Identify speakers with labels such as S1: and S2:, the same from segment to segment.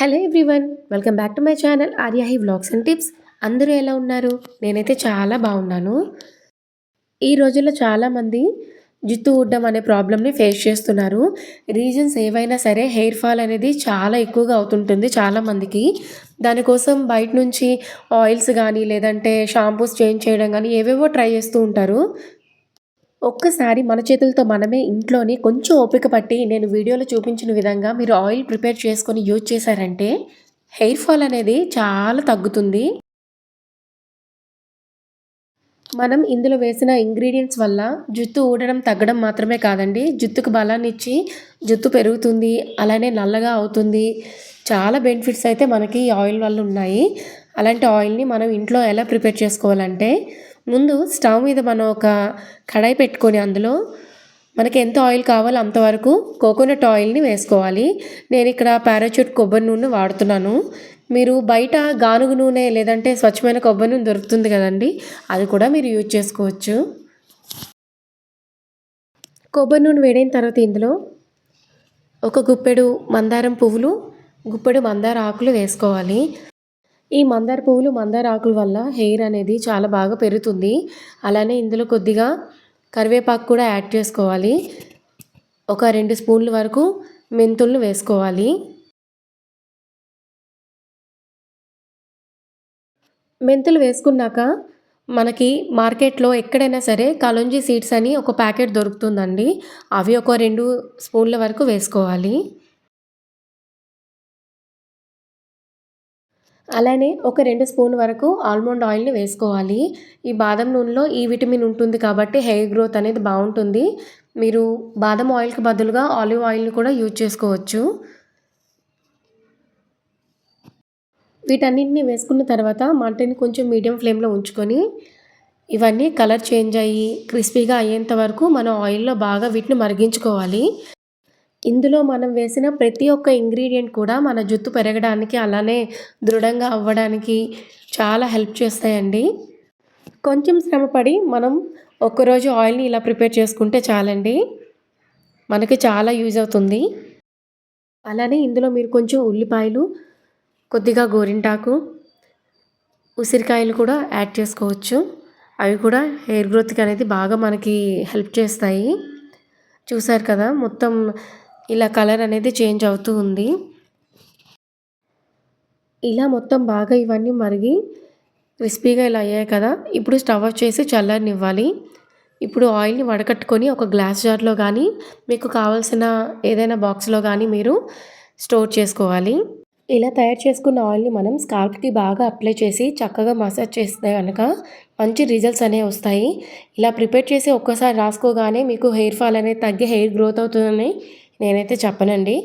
S1: Hello everyone welcome back to my channel Aryahi vlogs and tips. అందరూ ఎలా ఉన్నారు? నేనైతే చాలా బాగున్నాను. ఈ రోజుల్లో చాలామంది జుట్టు ఊడడం అనే ప్రాబ్లమ్ని ఫేస్ చేస్తున్నారు. రీజన్స్ ఏవైనా సరే హెయిర్ ఫాల్ అనేది చాలా ఎక్కువగా అవుతుంటుంది చాలామందికి. దానికోసం బయట నుంచి ఆయిల్స్ కానీ లేదంటే షాంపూస్ చేంజ్ చేయడం కానీ ఏవేవో ట్రై చేస్తూ ఉంటారు. ఒక్కసారి మన చేతులతో మనమే ఇంట్లోనే కొంచెం ఓపిక పట్టి నేను వీడియోలో చూపించిన విధంగా మీరు ఆయిల్ ప్రిపేర్ చేసుకొని యూజ్ చేశారంటే హెయిర్ ఫాల్ అనేది చాలా తగ్గుతుంది. మనం ఇందులో వేసిన ఇంగ్రీడియంట్స్ వల్ల జుట్టు ఊడడం తగ్గడం మాత్రమే కాదండి. జుట్టుకు బలాన్ని ఇచ్చి జుట్టు పెరుగుతుంది అలానే నల్లగా అవుతుంది. చాలా బెనిఫిట్స్ అయితే మనకి ఈ ఆయిల్ వల్ల ఉన్నాయి. అలాంటి ఆయిల్ని మనం ఇంట్లో ఎలా ప్రిపేర్ చేసుకోవాలంటే ముందు స్టవ్ మీద మనం ఒక కడాయి పెట్టుకొని అందులో మనకి ఎంత ఆయిల్ కావాలో అంతవరకు కోకోనట్ ఆయిల్ని వేసుకోవాలి. నేను ఇక్కడ పారాచూట్ కొబ్బరి నూనె వాడుతున్నాను. మీరు బయట గానుగు నూనె లేదంటే స్వచ్ఛమైన కొబ్బరి నూనె దొరుకుతుంది కదండి అది కూడా మీరు యూజ్ చేసుకోవచ్చు. కొబ్బరి నూనె వేడైన తర్వాత ఇందులో ఒక గుప్పెడు మందారం పువ్వులు గుప్పెడు మందార ఆకులు వేసుకోవాలి. ఈ మందార పువ్వులు మందార ఆకుల వల్ల హెయిర్ అనేది చాలా బాగా పెరుగుతుంది. అలానే ఇందులో కొద్దిగా కరివేపాకు కూడా యాడ్ చేసుకోవాలి. ఒక రెండు స్పూన్ల వరకు మెంతులను వేసుకోవాలి. మెంతులు వేసుకున్నాక మనకి మార్కెట్లో ఎక్కడైనా సరే కలోంజీ సీడ్స్ అని ఒక ప్యాకెట్ దొరుకుతుందండి. అవి ఒక రెండు స్పూన్ల వరకు వేసుకోవాలి. అలానే ఒక రెండు స్పూన్ వరకు ఆల్మండ్ ఆయిల్ని వేసుకోవాలి. ఈ బాదం నూనెలో ఈ విటమిన్ ఉంటుంది కాబట్టి హెయిర్ గ్రోత్ అనేది బాగుంటుంది. మీరు బాదం ఆయిల్కి బదులుగా ఆలివ్ ఆయిల్ని కూడా యూజ్ చేసుకోవచ్చు. వీటన్నిటిని వేసుకున్న తర్వాత మంటని కొంచెం మీడియం ఫ్లేమ్లో ఉంచుకొని ఇవన్నీ కలర్ చేంజ్ అయ్యి క్రిస్పీగా అయ్యేంత వరకు మనం ఆయిల్లో బాగా వీటిని మరిగించుకోవాలి. ఇందులో మనం వేసిన ప్రతి ఒక్క ఇంగ్రీడియంట్ కూడా మన జుట్టు పెరగడానికి అలానే దృఢంగా అవ్వడానికి చాలా హెల్ప్ చేస్తాయండి. కొంచెం శ్రమపడి మనం ఒక్కరోజు ఆయిల్ని ఇలా ప్రిపేర్ చేసుకుంటే చాలండి. మనకి చాలా యూజ్ అవుతుంది. అలానే ఇందులో మీరు కొంచెం ఉల్లిపాయలు కొద్దిగా గోరింటాకు ఉసిరికాయలు కూడా యాడ్ చేసుకోవచ్చు. అవి కూడా హెయిర్ గ్రోత్కి అనేది బాగా మనకి హెల్ప్ చేస్తాయి. చూసారు కదా మొత్తం ఇలా కలర్ అనేది చేంజ్ అవుతూ ఉంది. ఇలా మొత్తం బాగా ఇవన్నీ మరిగి క్రిస్పీగా ఇలా అయ్యాయి కదా. ఇప్పుడు స్టవ్ ఆఫ్ చేసి చల్లనివ్వాలి ఇప్పుడు ఆయిల్ని వడకట్టుకొని ఒక గ్లాస్ జార్లో కానీ మీకు కావాల్సిన ఏదైనా బాక్స్లో కానీ మీరు స్టోర్ చేసుకోవాలి. ఇలా తయారు చేసుకున్న ఆయిల్ని మనం స్కాల్ప్కి బాగా అప్లై చేసి చక్కగా మసాజ్ చేస్తే కనుక మంచి రిజల్ట్స్ అనేవి వస్తాయి. ఇలా ప్రిపేర్ చేసి ఒక్కసారి రాసుకోగానే మీకు హెయిర్ ఫాల్ అనేది తగ్గి హెయిర్ గ్రోత్ అవుతుందని నేనైతే చెప్పనండి.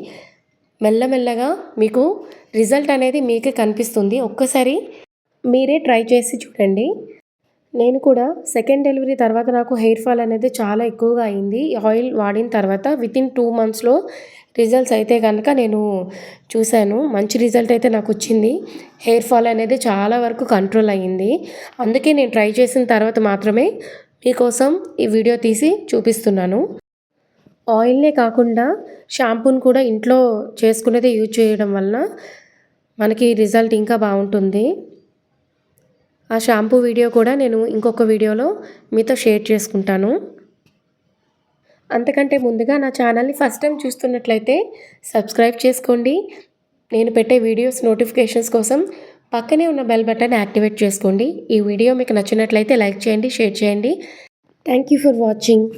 S1: మెల్లమెల్లగా మీకు రిజల్ట్ అనేది మీకే కనిపిస్తుంది. ఒక్కసారి మీరే ట్రై చేసి చూడండి. నేను కూడా సెకండ్ డెలివరీ తర్వాత నాకు హెయిర్ ఫాల్ అనేది చాలా ఎక్కువగా అయింది. ఆయిల్ వాడిన తర్వాత విత్ ఇన్ టూ మంత్స్లో రిజల్ట్స్ అయితే కనుక నేను చూశాను. మంచి రిజల్ట్ అయితే నాకు వచ్చింది. హెయిర్ ఫాల్ అనేది చాలా వరకు కంట్రోల్ అయ్యింది అందుకే నేను ట్రై చేసిన తర్వాత మాత్రమే మీకోసం ఈ వీడియో తీసి చూపిస్తున్నాను. ఆయిల్నే కాకుండా షాంపూని కూడా ఇంట్లో చేసుకునేదే యూజ్ చేయడం వలన మనకి రిజల్ట్ ఇంకా బాగుంటుంది. ఆ షాంపూ వీడియో కూడా నేను ఇంకొక వీడియోలో మీతో షేర్ చేసుకుంటాను. అంతకంటే ముందుగా నా ఛానల్ని ఫస్ట్ టైం చూస్తున్నట్లయితే సబ్స్క్రైబ్ చేసుకోండి. నేను పెట్టే వీడియోస్ నోటిఫికేషన్స్ కోసం పక్కనే ఉన్న బెల్ బటన్ యాక్టివేట్ చేసుకోండి. ఈ వీడియో మీకు నచ్చినట్లయితే లైక్ చేయండి షేర్ చేయండి. Thank you for watching.